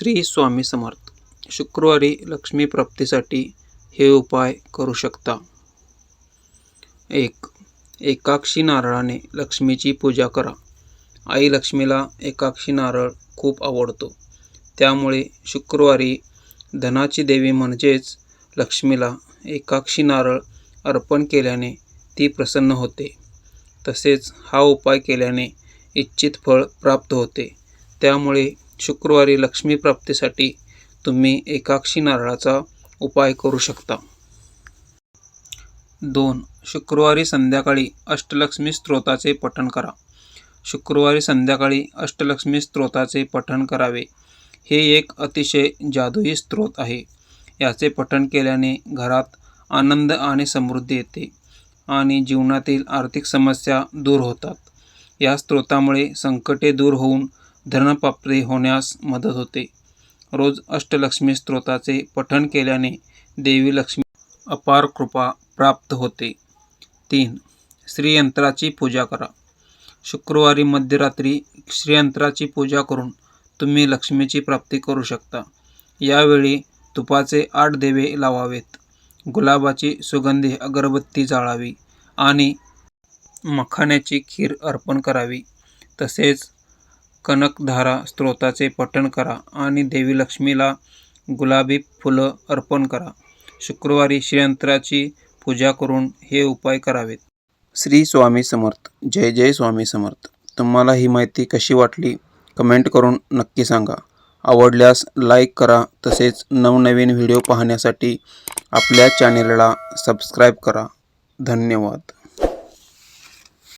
श्री स्वामी समर्थ. शुक्रवारी लक्ष्मी प्राप्तीसाठी हे उपाय करू शकता. एक एकाक्षी नारळाने लक्ष्मीची पूजा करा. आई लक्ष्मीला एकाक्षी नारळ खूप आवडतो. त्यामुळे शुक्रवारी धनाची देवी म्हणजेच लक्ष्मीला एकाक्षी नारळ अर्पण केल्याने ती प्रसन्न होते. तसेच हा उपाय केल्याने इच्छित फळ प्राप्त होते. त्यामुळे शुक्रवारी लक्ष्मी प्राप्तीसाठी तुम्ही एकाक्षी नारळाचा उपाय करू शकता. दोन शुक्रवारी संध्याकाळी अष्टलक्ष्मी स्तोत्राचे पठण करा. शुक्रवारी संध्याकाळी अष्टलक्ष्मी स्तोत्राचे पठण करावे. हे एक अतिशय जादुई स्त्रोत आहे. याचे पठण केल्याने घरात आनंद आणि समृद्धी येते आणि जीवनातील आर्थिक समस्या दूर होतात. या स्त्रोतामुळे संकटे दूर होऊन धनप्राप्ती होण्यास मदत होते. रोज अष्टलक्ष्मी स्तोत्राचे पठण केल्याने देवी लक्ष्मी अपार कृपा प्राप्त होते. तीन श्रीयंत्राची पूजा करा. शुक्रवारी मध्यरात्री श्रीयंत्राची पूजा करून तुम्ही लक्ष्मीची प्राप्ती करू शकता. यावेळी तुपाचे आठ देवे लावावेत. गुलाबाची सुगंधी अगरबत्ती जाळावी आणि मखाण्याची खीर अर्पण करावी. तसेच कनकधारा स्तोत्राचे पठण करा आणि देवी लक्ष्मीला गुलाबी फुलं अर्पण करा. शुक्रवारी श्रीयंत्राची पूजा करून हे उपाय करावेत. श्री स्वामी समर्थ. जय जय स्वामी समर्थ. तुम्हाला ही माहिती कशी वाटली? कमेंट करून नक्की सांगा. आवडल्यास लाईक करा तसेच नवनवीन व्हिडिओ पाहण्यासाठी आपल्या चॅनेलला सबस्क्राईब करा. धन्यवाद.